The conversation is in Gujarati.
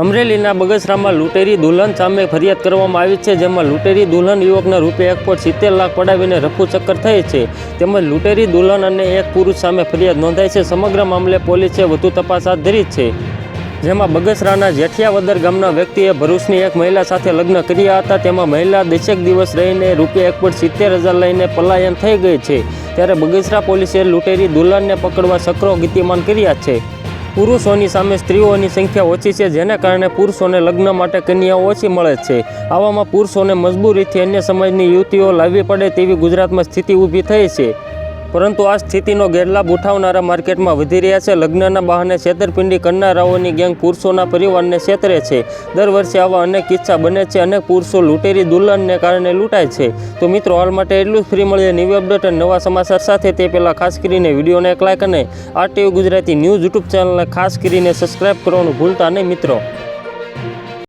અમરેલીના બગસરામાં લૂંટેરી દુલ્હન સામે ફરિયાદ કરવામાં આવી છે, જેમાં લૂંટેરી દુલ્હન યુવકના રૂપિયા એક પોઈન્ટ સિત્તેર લાખ પડાવીને રફુ ચક્કર થઈ છે. તેમજ લૂંટેરી દુલ્હન અને એક પુરુષ સામે ફરિયાદ નોંધાઈ છે. સમગ્ર મામલે પોલીસે વધુ તપાસ હાથ ધરી છે. જેમાં બગસરાના જેઠિયાવદર ગામના વ્યક્તિએ ભરૂચની એક મહિલા સાથે લગ્ન કર્યા હતા. તેમાં મહિલા દસેક દિવસ રહીને રૂપિયા એક પોઈન્ટ સિત્તેર હજાર લઈને પલાયન થઈ ગઈ છે. ત્યારે બગસરા પોલીસે લૂંટેરી દુલ્હનને પકડવા સકરો ગતિમાન કર્યા છે. પુરુષોની સામે સ્ત્રીઓની સંખ્યા ઓછી છે, જેને કારણે પુરુષોને લગ્ન માટે કન્યાઓ ઓછી મળે છે. આવામાં પુરુષોને મજબૂરીથી અન્ય સમાજની યુવતીઓ લાવવી પડે તેવી ગુજરાતમાં સ્થિતિ ઊભી થઈ છે. પરંતુ આ સ્થિતિનો ગેરલાભ ઉઠાવનારા માર્કેટમાં વધી રહ્યા છે. લગ્નના બહાને છેતરપિંડી કરનારાઓની ગેંગ પુરુષોના પરિવારને છેતરે છે. દર વર્ષે આવા અનેક કિસ્સા બને છે. અનેક પુરુષો લૂંટેરી દુલ્હનને કારણે લૂંટાય છે. તો મિત્રો, હાલ માટે એટલું જ. ફ્રી મળીએ નવી અપડેટ અને નવા સમાચાર સાથે. તે પહેલાં ખાસ કરીને વિડીયોને એક લાઇક અને આ ટીવી ગુજરાતી ન્યૂઝ યુટ્યુબ ચેનલને ખાસ કરીને સબસ્ક્રાઇબ કરવાનું ભૂલતા નહીં મિત્રો.